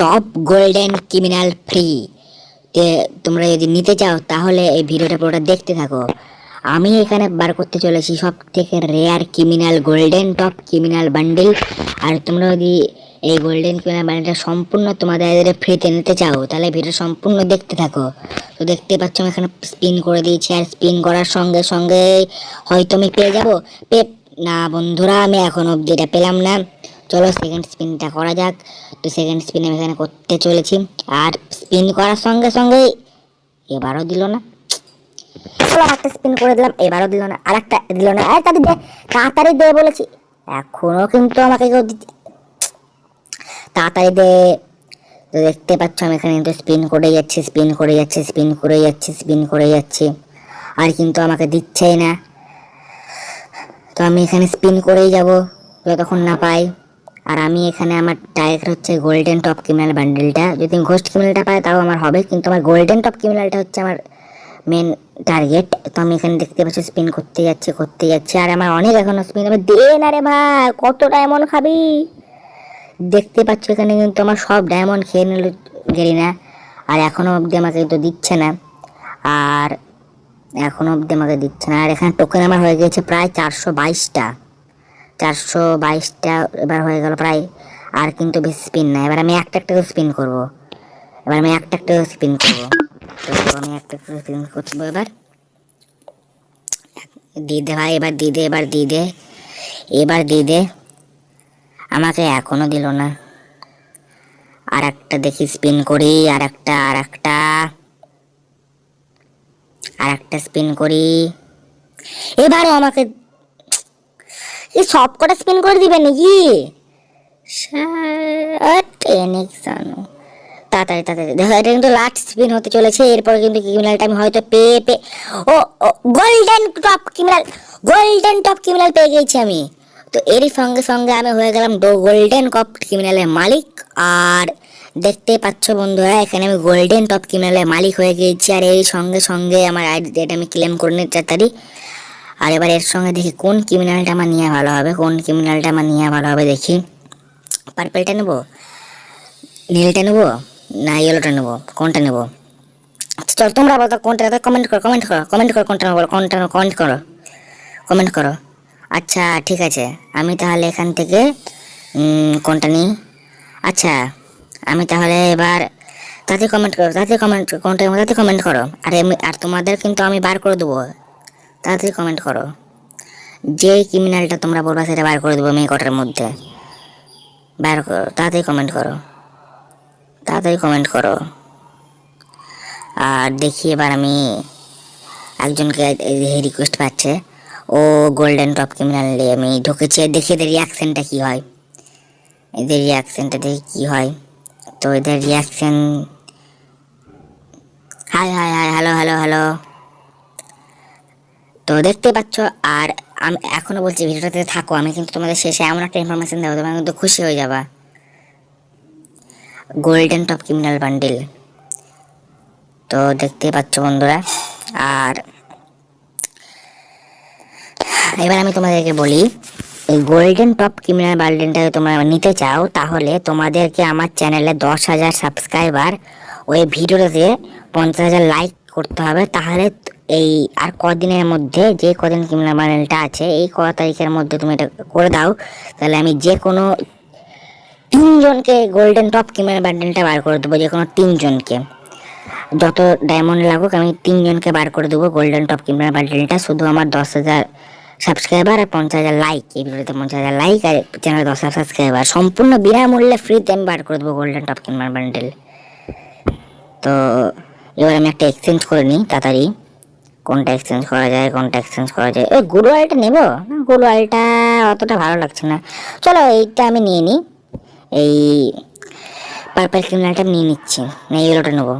Top golden criminal free. তোমরা যদি নিতে চাও, তাহলে এই ভিডিওটা পুরোটা দেখতে থাকো। আমি এখানে বার করতে চলেছি সব থেকে rare criminal golden top criminal bundle আর তোমরা যদি এই গোল্ডেন ক্রিমিনাল বান্ডেলটা সম্পূর্ণ তোমাদের ফ্রিতে নিতে চাও, তাহলে ভিডিও সম্পূর্ণ দেখতে থাকো। তো দেখতে পাচ্ছ আমি এখানে স্পিন করে দিয়েছি, আর স্পিন করার সঙ্গে সঙ্গে হয়তো আমি পেয়ে যাব। পে না বন্ধুরা, আমি এখন অবধি এটা পেলাম না। চলো সেকেন্ড স্পিনটা করা যাক। তো সেকেন্ড স্পিন আমি এখানে করতে চলেছি। আর স্পিন করার সঙ্গে সঙ্গে এবারও দিল না। একটা স্পিন করে দিলাম, এবারও দিল না। আর একটা দিল না। আর তাড়াতাড়ি দে তাড়াতাড়ি দে বলেছি। এখনও কিন্তু আমাকে কেউ তাড়াতাড়ি দে। তো দেখতে পাচ্ছ আমি এখানে কিন্তু স্পিন করে যাচ্ছি স্পিন করে যাচ্ছি স্পিন করে যাচ্ছি স্পিন করে যাচ্ছি। আর কিন্তু আমাকে দিচ্ছেই না। তো আমি এখানে স্পিন করেই যাব, যতক্ষণ না পাই। আর আমি এখানে আমার টার্গেট হচ্ছে গোল্ডেন টপ ক্রিমিনাল বান্ডেলটা যদি ঘোস্ট ক্রিমিনালটা পাই তাও আমার হবে। কিন্তু আমার গোল্ডেন টপ ক্রিমিনালটা হচ্ছে আমার মেন টার্গেট তো আমি এখানে দেখতে পাচ্ছি স্পিন করতে যাচ্ছি করতে যাচ্ছি। আর আমার অনেক এখনও স্পিন আমি দে না রে ভাই, কত ডায়মন্ড খাবি? দেখতে পাচ্ছ এখানে কিন্তু আমার সব ডায়মন্ড খেয়ে নিল গেরি না আর এখনও অবধি আমাকে তো দিচ্ছে না। আর এখনও অবধি আমাকে দিচ্ছে না। আর এখানে টোকেন আমার হয়ে গেছে প্রায় চারশো বাইশটা। চারশো বাইশটা এবার হয়ে গেল প্রায়, আর কিন্তু বেশি স্পিন না। এবার আমি একটা একটা স্পিন করব। এবার আমি একটা একটা স্পিন করব। আমি একটা একটা স্পিন করব এবার। দিয়ে দে ভাই, এবার দিয়ে দে, এবার দিয়ে দে। এবার দিয়ে দে। আমাকে এখনও দিল না। আর একটা দেখি স্পিন করি, আর একটা আর একটা। আর একটা স্পিন করি। এবারও আমাকে এই সব কটা স্পিন করে দিবে নাকি? জানো তাড়াতাড়ি তাড়াতাড়ি। দেখো এটা কিন্তু লাস্ট স্পিন হতে চলেছে এরপরে কিন্তু ক্রিমিনালটা আমি হয়তো পেয়ে পে ও golden top criminal golden top criminal পেয়ে গেছি আমি। তো এরই সঙ্গে সঙ্গে আমি হয়ে গেলাম গোল্ডেন কপ ক্রিমিনালের মালিক। আর দেখতে পাচ্ছ বন্ধুরা এখানে আমি গোল্ডেন টপ ক্রিমিনালের মালিক হয়ে গিয়েছি আর এই সঙ্গে সঙ্গে আমার আইডি আমি ক্লেম করে নিতে তাড়াতাড়ি। আর এবার এর সঙ্গে দেখি কোন ক্রিমিনালটা আমার নিয়ে ভালো হবে, কোন ক্রিমিনালটা আমার নিয়ে ভালো হবে দেখি। পার্পেলটা নেব? নীলটা নেব? না ইয়েলোটা নেব? কোনটা নেব? আচ্ছা চল তোমরা বলো, কোনটা কমেন্ট করো কমেন্ট করো কমেন্ট করো, কোনটা বলো, কোনটা কমেন্ট করো কমেন্ট করো। আচ্ছা ঠিক আছে, আমি তাহলে এখান থেকে কোনটা নিই? আচ্ছা আমি তাহলে এবার তাতে কমেন্ট করো, তাতে কমেন্ট কোনটা তাতে কমেন্ট করো। আর আর তোমাদের কিন্তু আমি বার করে দেবো। তাড়াতাড়ি কমেন্ট করো। যে ক্রিমিনালটা তোমরা বলবা সেটা বার করে দেবো মেয়ে কটার মধ্যে। বার করো তাড়াতাড়ি কমেন্ট করো। তাড়াতাড়ি কমেন্ট করো। আর দেখি এবার আমি একজনকে রিকোয়েস্ট পাচ্ছে। ও গোল্ডেন টপ ক্রিমিনালে আমি ঢুকেছি। দেখি এদের রিয়াকশানটা কী হয়। এদের রিয়াকশানটা দেখি কী হয়। তো এদের reaction hi hi hi hello hello hello তো দেখতে পাচ্ছ, আর আমি, এখনও বলছি ভিডিওটাতে থাকো, আমি কিন্তু তোমাদের শেষে এমন একটা ইনফরমেশন দেবো, তোমরা কিন্তু খুশি হয়ে যাবা। গোল্ডেন টপ ক্রিমিনাল বান্ডিল তো দেখতে পাচ্ছ বন্ধুরা, আর এবার আমি তোমাদেরকে বলি, এই গোল্ডেন টপ ক্রিমিনাল বান্ডিলটা তোমরা নিতে চাও, তাহলে তোমাদেরকে আমার চ্যানেলে দশ হাজার সাবস্ক্রাইবার ওই ভিডিওটাতে পঞ্চাশ হাজার লাইক করতে হবে, তাহলে এই আর কদিনের মধ্যে যে কদিন ক্রিমিনাল বান্ডিলটা আছে, এই ক তারিখের মধ্যে তুমি এটা করে দাও। তাহলে আমি যে কোনো তিনজনকে গোল্ডেন টপ ক্রিমিনাল বান্ডেলটা বার করে দেবো, যে কোনো তিনজনকে। যত ডায়মন্ড লাগুক, আমি তিনজনকে বার করে দেবো গোল্ডেন টপ ক্রিমিনাল বান্ডেলটা শুধু আমার দশ হাজার সাবস্ক্রাইবার আর পঞ্চাশ হাজার লাইক এই ভিডিওতে পঞ্চাশ হাজার লাইক আর চ্যানেলে দশ হাজার সাবস্ক্রাইবার সম্পূর্ণ বিনামূল্যে ফ্রিতে আমি বার করে দেবো গোল্ডেন টপ ক্রিমিনাল বান্ডেল তো, এবার আমি একটা এক্সচেঞ্জ করে নিই, তাড়াতাড়ি। কোনটা এক্সচেঞ্জ করা যায় কোনটা এক্সচেঞ্জ করা যায়। ওই গুরু আলটা নেব? না গুরু আলটা অতটা ভালো লাগছে না। চলো এইটা আমি নিয়ে নিই এই পার্পল ক্রিমিনালটা নিয়ে নিচ্ছি। না ইয়েলোটা নেব।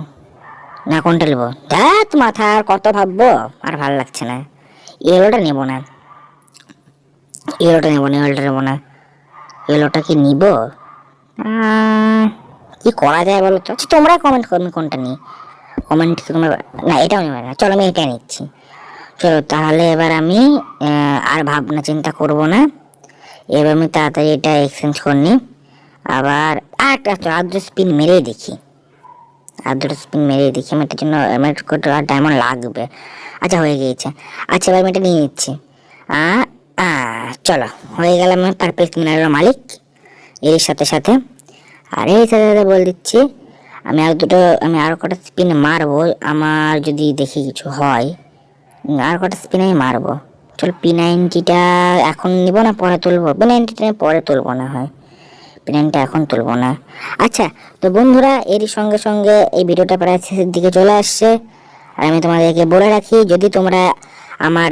না, কোনটা নেব? দেখ, মাথা, আর কত ভাববো? আর ভালো লাগছে না। ইয়েলোটা নেব না। ইয়েলোটা নেব না ইয়েলোটা নেব না। ইয়েলোটা কি নিব? কি করা যায় বলো তো? তোমরা কমেন্ট করো আমি কোনটা নিই। কমেন্ট তোমরা না, এটাও নেবে না। চলো আমি এটা নিচ্ছি। চলো, তাহলে এবার আমি আর ভাবনা চিন্তা করব না। এবার আমি তাড়াতাড়ি এটা এক্সচেঞ্জ করে নিই। আবার আর একটা আর দুটো স্পিন মেরেই দেখি। আর দুটো স্পিন মেরেই দেখি। আমার এটার জন্য, আমার কত ডায়মন্ড লাগবে। আচ্ছা হয়ে গিয়েছে। আচ্ছা এবার আমি এটা নিয়ে নিচ্ছি। চলো, হয়ে গেলাম আমি পারফেক্ট মিনারের মালিক। এর সাথে সাথে। আর এই সাথে সাথে বলে দিচ্ছি আমি আর দুটো, আমি আর কটা স্পিন মারবো, আমার যদি দেখি কিছু হয়, আর কটা স্পিন মারবো। চল পি নাইনটিটা এখন নিব না, পরে তুলবো? পি নাইনটিটা পরে তুলবো না হয়। পি নাইনটা এখন তুলবো না। আচ্ছা তো বন্ধুরা, এরই সঙ্গে সঙ্গে এই ভিডিওটা প্রায় শেষের দিকে চলে আসছে। আর আমি তোমাদেরকে বলে রাখি, যদি তোমরা আমার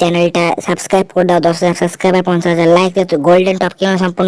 চ্যানেলটা সাবস্ক্রাইব করে দাও, দশ হাজার সাবস্ক্রাইবার পঞ্চাশ হাজার লাইক গোল্ডেন টপ কিনা সম্পূর্ণ